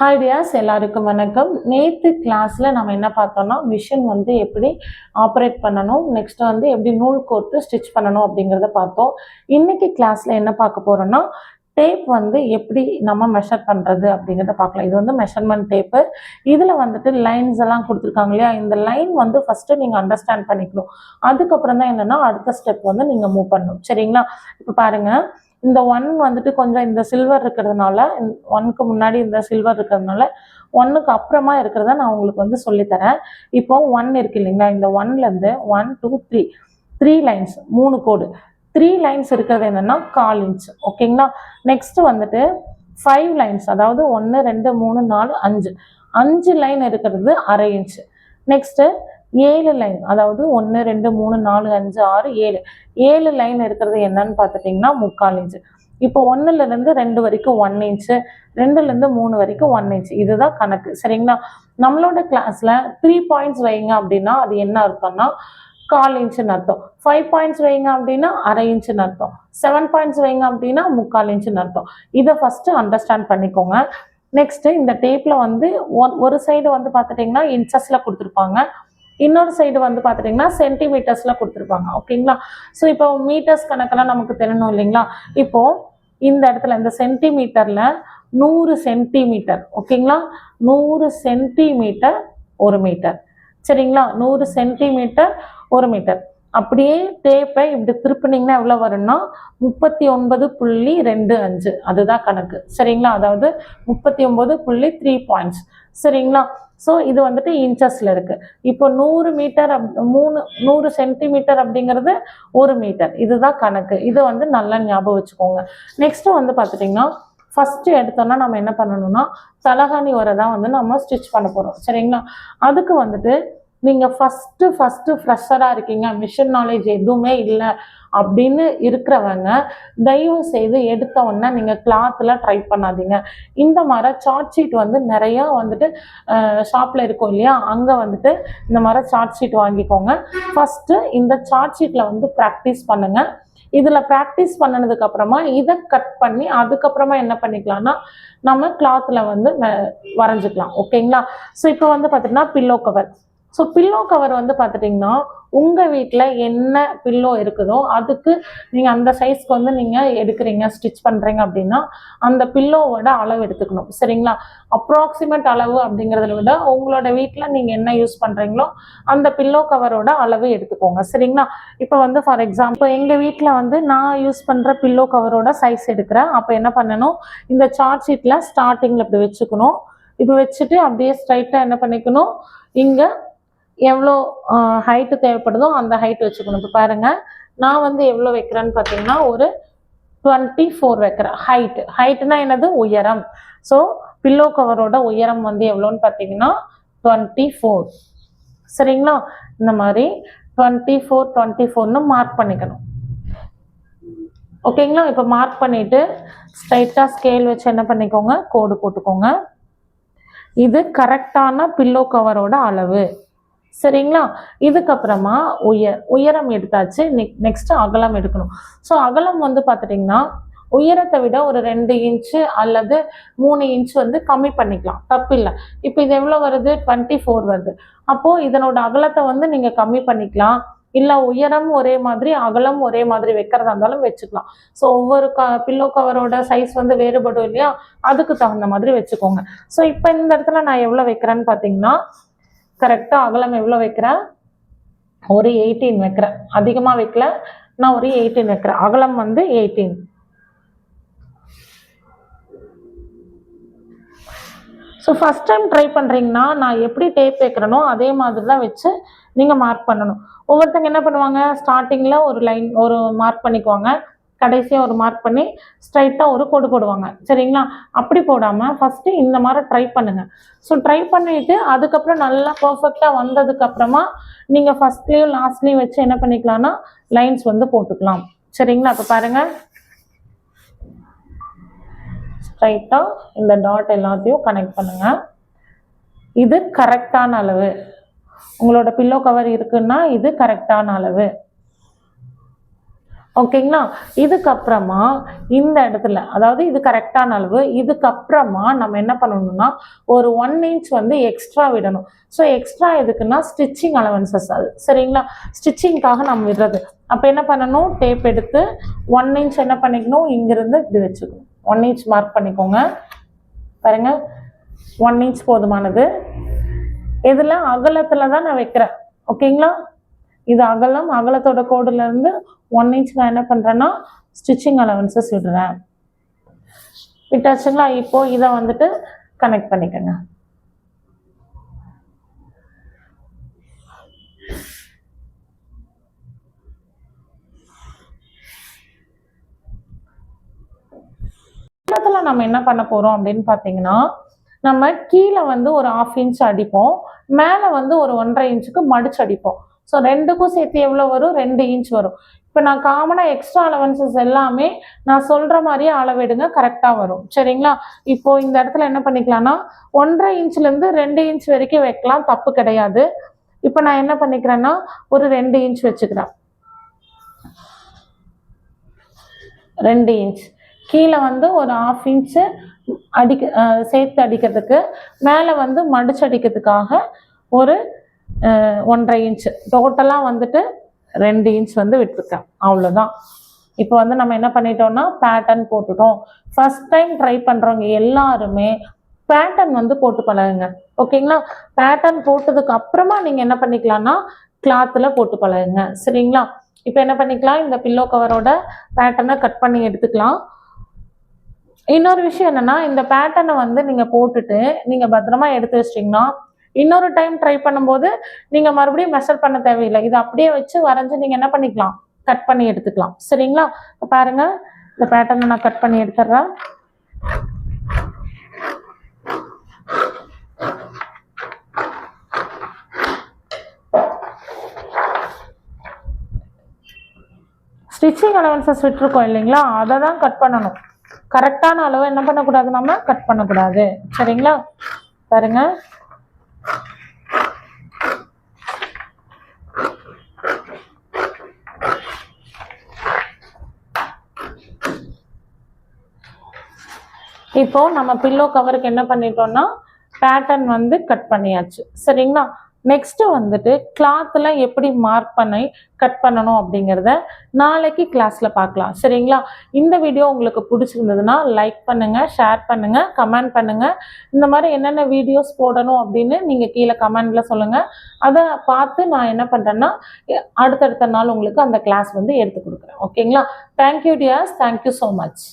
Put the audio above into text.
Hi Dias எல்லாருக்கும் வணக்கம். நேற்று கிளாஸில் நம்ம என்ன பார்த்தோம்னா மிஷின் வந்து எப்படி ஆப்ரேட் பண்ணணும் நெக்ஸ்ட் வந்து எப்படி நூல் கோர்த்து ஸ்டிச் பண்ணணும் அப்படிங்கிறத பார்த்தோம். இன்னைக்கு கிளாஸில் என்ன பார்க்க போகிறோம்னா டேப் வந்து எப்படி நம்ம மெஷர் பண்ணுறது அப்படிங்கிறத பார்க்கலாம். இது வந்து மெஷர்மெண்ட் டேப்பு இதில் வந்துட்டு லைன்ஸ் எல்லாம் கொடுத்துருக்காங்க இல்லையா? இந்த லைன் வந்து ஃபஸ்ட்டு நீங்கள் அண்டர்ஸ்டாண்ட் பண்ணிக்கணும். அதுக்கப்புறம் தான் என்னென்னா அடுத்த ஸ்டெப் வந்து நீங்கள் மூவ் பண்ணணும். சரிங்களா? இப்போ பாருங்கள் இந்த ஒன் வந்துட்டு கொஞ்சம் இந்த சில்வர் இருக்கிறதுனால ஒன்க்கு முன்னாடி இந்த சில்வர் இருக்கிறதுனால ஒன்னுக்கு அப்புறமா இருக்கிறத நான் உங்களுக்கு வந்து சொல்லித்தரேன். இப்போ ஒன் இருக்கு இல்லைங்களா? இந்த ஒன்லேருந்து one two three three lines மூணு கோடு. த்ரீ லைன்ஸ் இருக்கிறது என்னன்னா கால் இன்ச் ஓகேங்களா நெக்ஸ்ட் வந்துட்டு ஃபைவ் லைன்ஸ் அதாவது ஒன்று ரெண்டு மூணு நாலு அஞ்சு. அஞ்சு லைன் இருக்கிறது அரை இன்ச் நெக்ஸ்ட்டு ஏழு லைன் அதாவது ஒன்று ரெண்டு மூணு நாலு அஞ்சு ஆறு ஏழு. ஏழு லைன் இருக்கிறது என்னன்னு பார்த்துட்டிங்கன்னா முக்கால் இன்ச்சு இப்போ ஒன்றுலேருந்து ரெண்டு வரைக்கும் ஒன் இன்ச்சு ரெண்டுலேருந்து மூணு வரைக்கும் ஒன் இன்ச் இதுதான் கணக்கு. சரிங்களா? நம்மளோட கிளாஸில் த்ரீ பாயிண்ட்ஸ் வைங்க அப்படின்னா அது என்ன அர்த்தம்னா கால் இன்ச்சுன்னு அர்த்தம். ஃபைவ் பாயிண்ட்ஸ் வைங்க அப்படின்னா அரை இன்ச்சுன்னு அர்த்தம். செவன் பாயிண்ட்ஸ் வைங்க அப்படின்னா முக்கால் இன்ச்சுன்னு அர்த்தம். இதை ஃபஸ்ட்டு அண்டர்ஸ்டாண்ட் பண்ணிக்கோங்க. நெக்ஸ்ட்டு இந்த டேப்பில் வந்து ஒன் ஒரு சைடு வந்து பார்த்துட்டிங்கன்னா இன்ச்சஸில் கொடுத்துருப்பாங்க. இன்னொரு சைடு வந்து பார்த்துட்டிங்கன்னா சென்டிமீட்டர்ஸில் கொடுத்துருப்பாங்க ஓகேங்களா ஸோ இப்போ மீட்டர்ஸ் கணக்கெல்லாம் நமக்கு தெரியணும் இல்லைங்களா? இப்போது இந்த இடத்துல இந்த சென்டிமீட்டரில் நூறு சென்டிமீட்டர் ஓகேங்களா நூறு சென்டிமீட்டர் ஒரு மீட்டர் சரிங்களா? நூறு சென்டிமீட்டர் ஒரு மீட்டர் அப்படியே டேப்பை இப்படி திருப்பினீங்கன்னா எவ்வளோ வரும்னா முப்பத்தி ஒன்பது புள்ளி ரெண்டு அஞ்சு. அதுதான் கணக்கு. சரிங்களா? அதாவது முப்பத்தி ஒன்பது புள்ளி த்ரீ பாயிண்ட்ஸ் சரிங்களா? ஸோ இது வந்துட்டு இன்ச்சஸில் இருக்குது இப்போ நூறு மீட்டர் அப் மூணு நூறு சென்டிமீட்டர் அப்படிங்கிறது ஒரு மீட்டர் இதுதான் கணக்கு. இதை வந்து நல்லா ஞாபகம் வச்சுக்கோங்க. நெக்ஸ்ட்டு வந்து பார்த்துட்டிங்கன்னா ஃபஸ்ட்டு எடுத்தோன்னா நம்ம என்ன பண்ணணும்னா தலகாணி உரை தான் வந்து நம்ம ஸ்டிச் பண்ண போகிறோம் சரிங்களா? அதுக்கு வந்துட்டு நீங்கள் ஃபஸ்ட்டு ஃபஸ்ட்டு ஃப்ரெஷராக இருக்கீங்க. மிஷின் நாலேஜ் எதுவுமே இல்லை அப்படின்னு இருக்கிறவங்க தயவு செய்து எடுத்த உடனே நீங்கள் கிளாத்தில் ட்ரை பண்ணாதீங்க. இந்த மாதிரி சார்ட் ஷீட் வந்து நிறையா வந்துட்டு ஷாப்பில் இருக்கும் இல்லையா? அங்கே வந்துட்டு இந்த மாதிரி சார்ட் ஷீட் வாங்கிக்கோங்க. ஃபஸ்ட்டு இந்த சார்ட் ஷீட்டில் வந்து ப்ராக்டிஸ் பண்ணுங்கள் இதில் ப்ராக்டிஸ் பண்ணனதுக்கு அப்புறமா இதை கட் பண்ணி அதுக்கப்புறமா என்ன பண்ணிக்கலாம்னா நம்ம கிளாத்தில் வந்து வரைஞ்சிக்கலாம். ஓகேங்களா ஸோ இப்போ வந்து பார்த்தீங்கன்னா pillow cover so pillow cover வந்து பார்த்துட்டிங்கன்னா உங்கள் வீட்டில் என்ன பில்லோ இருக்குதோ அதுக்கு நீங்கள் அந்த சைஸ்க்கு வந்து நீங்கள் எடுக்கிறீங்க ஸ்டிச் பண்ணுறீங்க அப்படின்னா அந்த பில்லோவோட அளவு எடுத்துக்கணும். சரிங்களா? அப்ராக்சிமேட் அளவு அப்படிங்கிறத விட உங்களோட வீட்டில் நீங்கள் என்ன யூஸ் பண்ணுறீங்களோ அந்த பில்லோ கவரோட அளவு எடுத்துக்கோங்க. சரிங்களா? இப்போ வந்து ஃபார் எக்ஸாம்பிள் எங்கள் வீட்டில் வந்து நான் யூஸ் பண்ணுற பில்லோ கவரோட சைஸ் எடுக்கிறேன். அப்போ என்ன பண்ணணும்? இந்த சார்ட் ஷீட்டில் ஸ்டார்டிங்கில் இப்படி வச்சுக்கணும். இப்போ வச்சுட்டு அப்படியே ஸ்ட்ரைட்டாக என்ன பண்ணிக்கணும்? இங்கே எவ்வளோ ஹைட்டு தேவைப்படுதோ அந்த ஹைட் வச்சுக்கணும். இப்போ பாருங்கள் நான் வந்து எவ்வளோ வைக்கிறேன்னு பார்த்தீங்கன்னா ஒரு டுவெண்ட்டி ஃபோர் வைக்கிறேன். ஹைட்டு ஹைட்டுனா என்னது? உயரம். ஸோ பில்லோ கவரோட உயரம் வந்து எவ்வளோன்னு பார்த்தீங்கன்னா டுவெண்ட்டி ஃபோர் சரிங்களா? இந்த மாதிரி டுவெண்ட்டி ஃபோர் டுவெண்ட்டி ஃபோர்னு மார்க் பண்ணிக்கணும். ஓகேங்களா? இப்போ மார்க் பண்ணிவிட்டு ஸ்ட்ரைட்டாக ஸ்கேல் வச்சு என்ன பண்ணிக்கோங்க? கோடு போட்டுக்கோங்க. இது கரெக்டான பில்லோ கவரோட அளவு. சரிங்களா? இதுக்கப்புறமா உயர் உயரம் எடுத்தாச்சு. நெக்ஸ்ட் அகலம் எடுக்கணும். ஸோ அகலம் வந்து பார்த்துட்டிங்கன்னா உயரத்தை விட ஒரு ரெண்டு இன்ச்சு அல்லது மூணு இன்ச் வந்து கம்மி பண்ணிக்கலாம். தப்பு இல்லை இப்போ இது எவ்வளோ வருது? டுவெண்ட்டி ஃபோர் வருது. அப்போது இதனோட அகலத்தை வந்து நீங்கள் கம்மி பண்ணிக்கலாம். இல்லை உயரம் ஒரே மாதிரி அகலம் ஒரே மாதிரி வைக்கிறதா இருந்தாலும் வச்சுக்கலாம். ஸோ ஒவ்வொரு க பில்லோ கவரோட சைஸ் வந்து வேறுபடும் இல்லையா? அதுக்கு தகுந்த மாதிரி வச்சுக்கோங்க. ஸோ இப்போ இந்த இடத்துல நான் எவ்வளோ வைக்கிறேன்னு பார்த்தீங்கன்னா கரெக்டாக அகலம் எவ்வளோ வைக்கிறேன் ஒரு எயிட்டீன் வைக்கிறேன் அதிகமாக வைக்கல. நான் ஒரு எயிட்டீன் வைக்கிறேன். அகலம் வந்து eighteen so first time try பண்ணுறீங்கன்னா நான் எப்படி டேப் வைக்கிறேனோ அதே மாதிரி தான் வச்சு நீங்கள் மார்க் பண்ணணும். ஒவ்வொருத்தங்க என்ன பண்ணுவாங்க? ஸ்டார்டிங்கில் ஒரு லைன் ஒரு மார்க் பண்ணிக்குவாங்க. கடைசியாக ஒரு மார்க் பண்ணி ஸ்ட்ரைட்டாக ஒரு கோடு போடுவாங்க. சரிங்களா? அப்படி போடாமல் ஃபஸ்ட்டு இந்த மாதிரி ட்ரை பண்ணுங்கள் ஸோ ட்ரை பண்ணிவிட்டு அதுக்கப்புறம் நல்லா பர்ஃபெக்டாக வந்ததுக்கப்புறமா நீங்கள் ஃபஸ்ட்லேயும் லாஸ்ட்லேயும் வச்சு என்ன பண்ணிக்கலாம்னா லைன்ஸ் வந்து போட்டுக்கலாம். சரிங்களா? அப்போ பாருங்கள் ஸ்ட்ரைட்டாக இந்த டாட் எல்லாத்தையும் கனெக்ட் பண்ணுங்கள் இது கரெக்டான அளவு. உங்களோட பில்லோ கவர் இருக்குன்னா இது கரெக்டான அளவு. ஓகேங்களா இதுக்கப்புறமா இந்த இடத்துல அதாவது இது கரெக்டான அளவு இதுக்கப்புறமா நம்ம என்ன பண்ணணும்னா ஒரு ஒன் இன்ச் வந்து எக்ஸ்ட்ரா விடணும். ஸோ எக்ஸ்ட்ரா எதுக்குன்னா ஸ்டிச்சிங் அலவன்சஸ் அது. சரிங்களா? ஸ்டிச்சிங்காக நம்ம விடுறது. அப்போ என்ன பண்ணணும்? டேப் எடுத்து ஒன் இன்ச் என்ன பண்ணிக்கணும்? இங்கிருந்து இப்படி வச்சுக்கணும். ஒன் இன்ச் மார்க் பண்ணிக்கோங்க. பாருங்க. ஒன் இன்ச் போதுமானது. இதில் அகலத்தில் தான் நான் வைக்கிறேன். ஓகேங்களா இது அகலம் அகலத்தோட கோடுல இருந்து ஒன் இன்ச் நான் என்ன பண்ணுறேன்னா ஸ்டிச்சிங் அலவன்சஸ் விடுறேன். விட்டாச்சுங்களா? இப்போ இதை வந்துட்டு கனெக்ட் பண்ணிக்கோங்க. இடத்துல நம்ம என்ன பண்ண போறோம் அப்படின்னு பார்த்தீங்கன்னா நம்ம கீழே வந்து ஒரு ஆஃப் இன்ச் அடிப்போம். மேலே வந்து ஒரு ஒன்றரை இன்ச்சுக்கு மடிச்சு அடிப்போம். ஸோ ரெண்டுக்கும் சேர்த்து எவ்வளோ வரும்? ரெண்டு இன்ச் வரும். இப்போ நான் காமனாக எக்ஸ்ட்ரா அலவன்சஸ் எல்லாமே நான் சொல்கிற மாதிரியே அளவெடுங்க கரெக்டாக வரும். சரிங்களா? இப்போ இந்த இடத்துல என்ன பண்ணிக்கலாம்னா ஒன்றரை இன்ச்லேருந்து ரெண்டு இன்ச் வரைக்கும் வைக்கலாம் தப்பு கிடையாது. இப்போ நான் என்ன பண்ணிக்கிறேன்னா ஒரு ரெண்டு இன்ச் வச்சுக்கிறேன். ரெண்டு இன்ச் கீழே வந்து ஒரு ஆஃப் இன்ச்சு அடிக்க சேர்த்து அடிக்கிறதுக்கு மேலே வந்து மடிச்சு அடிக்கிறதுக்காக ஒரு ஒன்றரை இன்ச் டோட்டலாக வந்துட்டு ரெண்டு இன்ச் வந்து விட்டுருக்கேன். அவ்வளோதான் இப்போ வந்து நம்ம என்ன பண்ணிட்டோம்னா பேட்டர்ன் போட்டுட்டோம். ஃபர்ஸ்ட் டைம் ட்ரை பண்ணுறவங்க எல்லாருமே பேட்டர்ன் வந்து போட்டு பழகுங்க. ஓகேங்களா பேட்டர்ன் போட்டதுக்கு அப்புறமா நீங்கள் என்ன பண்ணிக்கலாம்னா கிளாத்தில் போட்டு பழகுங்க. சரிங்களா? இப்போ என்ன பண்ணிக்கலாம்? இந்த பில்லோ கவரோட பேட்டர்னை கட் பண்ணி எடுத்துக்கலாம். இன்னொரு விஷயம் என்னென்னா இந்த பேட்டர்னை வந்து நீங்கள் போட்டுட்டு நீங்கள் பத்திரமா எடுத்து வச்சிட்டிங்கன்னா இன்னொரு டைம் ட்ரை பண்ணும்போது நீங்கள் மறுபடியும் மெஷர் பண்ண தேவையில்லை. இது அப்படியே வச்சு வரைஞ்சி நீங்கள் என்ன பண்ணிக்கலாம்? கட் பண்ணி எடுத்துக்கலாம். சரிங்களா? இப்போ பாருங்க. இந்த பேட்டர்னை நான் கட் பண்ணி எடுத்துடுறேன். ஸ்டிச்சிங் அலவன்சஸ் விட்டுருக்கோம் இல்லைங்களா? அதை தான் கட் பண்ணணும். கரெக்டான அளவு என்ன பண்ணக்கூடாது நம்ம? கட் பண்ணக்கூடாது. சரிங்களா? பாருங்க. இப்போ நம்ம பில்லோ கவருக்கு என்ன பண்ணிட்டோம்னா பேட்டர்ன் வந்து கட் பண்ணியாச்சு. சரிங்களா? நெக்ஸ்ட் வந்துட்டு கிளாத்தில் எப்படி மார்க் பண்ணி கட் பண்ணணும் அப்படிங்கிறத நாளைக்கு கிளாஸ்ல பார்க்கலாம். சரிங்களா? இந்த வீடியோ உங்களுக்கு பிடிச்சிருந்ததுன்னா லைக் பண்ணுங்க ஷேர் பண்ணுங்க கமெண்ட் பண்ணுங்க. இந்த மாதிரி என்னென்ன வீடியோஸ் போடணும் அப்படின்னு நீங்க கீழே கமெண்ட்ல சொல்லுங்க. அதை பார்த்து நான் என்ன பண்றேன்னா அடுத்தடுத்த நாள் உங்களுக்கு அந்த கிளாஸ் வந்து எடுத்து கொடுக்குறேன். ஓகேங்களா தேங்க்யூ டியாஸ் தேங்க்யூ ஸோ மச்